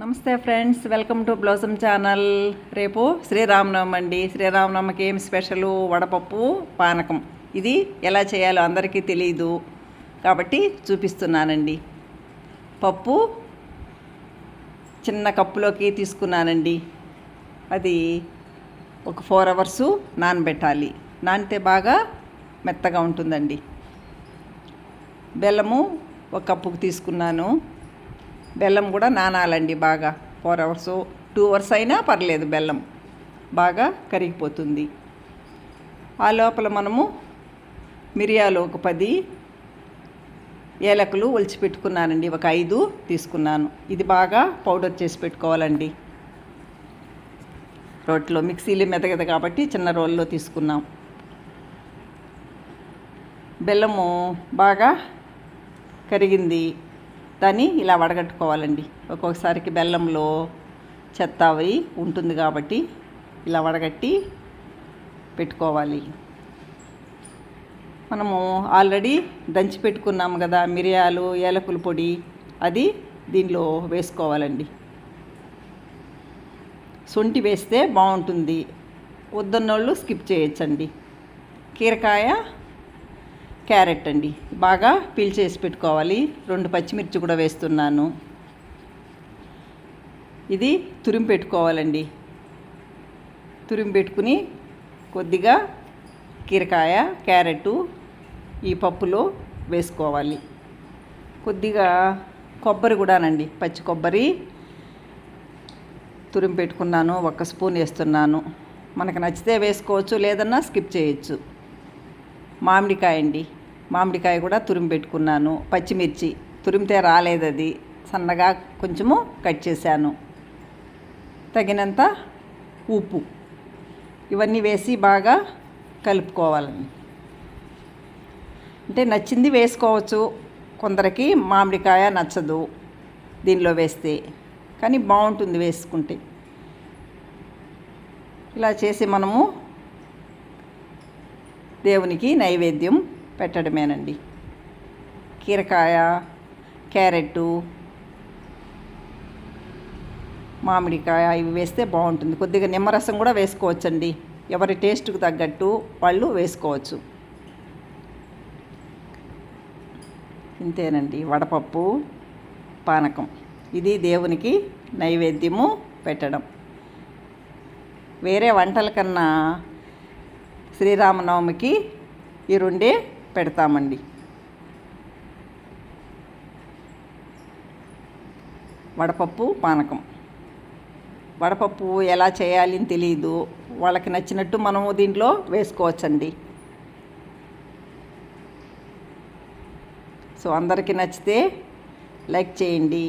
నమస్తే friends welcome to blossom channel. రేపు శ్రీరామనవమి అండి. శ్రీరామనవమికి ఏం స్పెషల్? వడపప్పు పానకం. ఇది ఎలా చేయాలో అందరికీ తెలియదు కాబట్టి చూపిస్తున్నానండి. పప్పు చిన్న కప్పులోకి తీసుకున్నానండి. అది ఒక ఫోర్ అవర్స్ నానబెట్టాలి. నానితే బాగా మెత్తగా ఉంటుందండి. బెల్లము ఒక కప్పుకు తీసుకున్నాను. బెల్లం కూడా నానాలండి బాగా. ఫోర్ అవర్స్ టూ అవర్స్ అయినా పర్లేదు బెల్లం. బాగా కరిగిపోతుంది. ఆ లోపల మనము మిరియాలు ఒక పది ఏలకులు ఒలిచి పెట్టుకున్నానండి. ఒక ఐదు తీసుకున్నాను. ఇది బాగా పౌడర్ చేసి పెట్టుకోవాలండి. రోట్లో మిక్సీలు మెదగదు కాబట్టి చిన్న రోల్లో తీసుకున్నాం. బెల్లము బాగా కరిగింది. దాన్ని ఇలా వడగట్టుకోవాలండి. ఒక్కొక్కసారికి బెల్లంలో చెత్త అవి ఉంటుంది కాబట్టి ఇలా వడగట్టి పెట్టుకోవాలి. మనము ఆల్రెడీ దంచి పెట్టుకున్నాము కదా మిరియాలు ఏలకుల పొడి అది దీనిలో వేసుకోవాలండి. సొంటి వేస్తే బాగుంటుంది. వద్దన్నోళ్ళు స్కిప్ చేయొచ్చండి. కీరకాయ క్యారెట్ అండి. బాగా పీల్ చేసి పెట్టుకోవాలి. రెండు పచ్చిమిర్చి కూడా వేస్తున్నాను. ఇది తురిమి పెట్టుకోవాలండి. తురిమి పెట్టుకుని కొద్దిగా కీరకాయ క్యారెట్ ఈ పప్పులో వేసుకోవాలి. కొద్దిగా కొబ్బరి కూడానండి. పచ్చి కొబ్బరి తురిమి పెట్టుకున్నాను. ఒక స్పూన్ వేస్తున్నాను. మనకు నచ్చితే వేసుకోవచ్చు లేదన్నా స్కిప్ చేయొచ్చు. మామిడికాయ అండి మామిడికాయ కూడా తురిమి పెట్టుకున్నాను. పచ్చిమిర్చి తురిమితే రాలేదు అది సన్నగా కొంచెము కట్ చేశాను. తగినంత ఉప్పు. ఇవన్నీ వేసి బాగా కలుపుకోవాలండి అంటే నచ్చింది వేసుకోవచ్చు. కొందరికి మామిడికాయ నచ్చదు దీనిలో వేస్తే. కానీ బాగుంటుంది వేసుకుంటే. ఇలా చేసి మనము దేవునికి నైవేద్యం పెట్టడమేనండి. కీరకాయ క్యారెట్టు మామిడికాయ ఇవి వేస్తే బాగుంటుంది. కొద్దిగా నిమ్మరసం కూడా వేసుకోవచ్చండి. ఎవరి టేస్ట్కి తగ్గట్టు వాళ్ళు వేసుకోవచ్చు. ఇంతేనండి వడపప్పు పానకం. ఇది దేవునికి నైవేద్యము పెట్టడం. వేరే వంటల కన్నా శ్రీరామనవమికి ఈ రెండే పెడతామండి. వడపప్పు పానకం. వడపప్పు ఎలా చేయాలి అని తెలియదు వాళ్ళకి నచ్చినట్టు మనము దీంట్లో వేసుకోవచ్చండి. సో అందరికీ నచ్చితే లైక్ చేయండి.